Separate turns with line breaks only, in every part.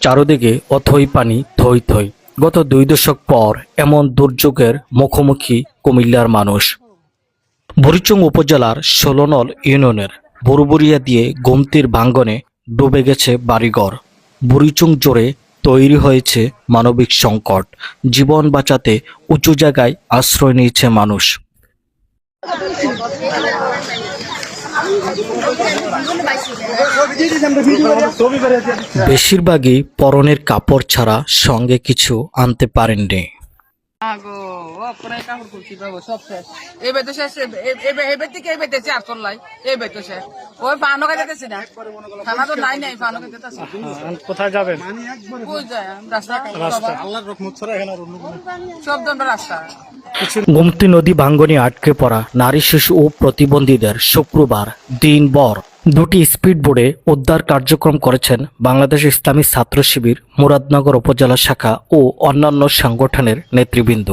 চারদিকে অথই পানি থই থই গত দুই দশক পর এমন দুর্যোগের মুখোমুখি কুমিল্লার মানুষ। বুড়িচং উপজেলার ষোলনল ইউনিয়নের বুরুবুরিয়া দিয়ে গোমতির ভাঙ্গনে ডুবে গেছে বাড়িঘর। বুড়িচং জোরে তৈরি হয়েছে মানবিক সংকট। জীবন বাঁচাতে উঁচু জায়গায় আশ্রয় নিয়েছে মানুষ। বেশিরভাগই পরনের কাপড় ছাড়া সঙ্গে কিছু আনতে পারেননি।
কোথায় যাবেন?
কই যায়? রাস্তা আল্লাহর রহমত ছাড়া এখানে সব রাস্তা
গোমতী নদী ভাঙ্গনে আটকে পড়া নারী শিশু ও প্রতিবন্ধীদের শুক্রবার দিনভর দুটি স্পিড বোর্ডে উদ্ধার কার্যক্রম করেছেন বাংলাদেশ ইসলামী ছাত্র শিবির, মুরাদনগর উপজেলা শাখা ও অন্যান্য সংগঠনের নেতৃবৃন্দ।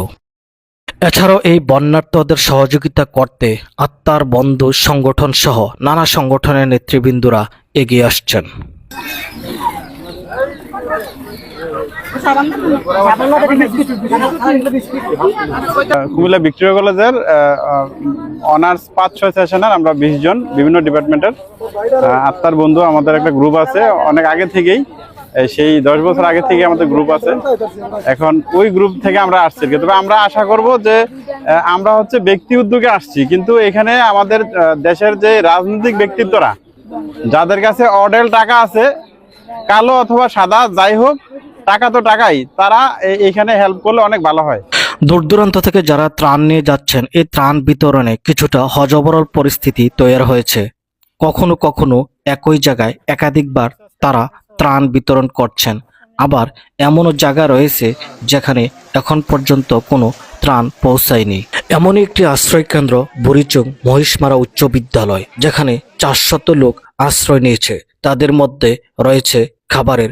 এছাড়াও এই বন্যার্থদের সহযোগিতা করতে আত্মার বন্ধু সংগঠন সহ নানা সংগঠনের নেতৃবৃন্দরা এগিয়ে আসছেন।
কুমিল্লা ভিক্টোরিয়া কলেজের অনার্স পাঁচ ছয় সেশনের আমরা বিশ জন বিভিন্ন ডিপার্টমেন্টের আত্মার বন্ধু, আমাদের একটা গ্রুপ আছে, অনেক আগে থেকেই সেই দশ বছর আগে থেকে আমাদের গ্রুপ আছে। এখন ওই গ্রুপ থেকে আমরা আসছি তবে আমরা আশা করব যে আমরা হচ্ছে ব্যক্তি উদ্যোগে আসছি, কিন্তু এখানে আমাদের দেশের যে রাজনৈতিক ব্যক্তিত্বরা, যাদের কাছে অডেল টাকা আছে, কালো অথবা সাদা, যাই হোক টাকা তো টাকাই, তারা এখানে হেল্প করলে অনেক ভালো হয়।
দূর দূরান্ত থেকে যারা ত্রাণ নিয়ে যাচ্ছেন, এই ত্রাণ বিতরণে কিছুটা হজবরল পরিস্থিতি তৈরি হয়েছে। কখনো কখনো একই জায়গায় একাধিকবার তারা ত্রাণ বিতরণ করছেন। আবার এমনও জায়গা রয়েছে যেখানে এখন পর্যন্ত কোনো ত্রাণ পৌঁছায়নি। এমনই একটি আশ্রয় কেন্দ্র বুড়িচং মহিষমারা উচ্চ বিদ্যালয়, যেখানে চারশত লোক আশ্রয় নিয়েছে। তাদের মধ্যে রয়েছে খাবারের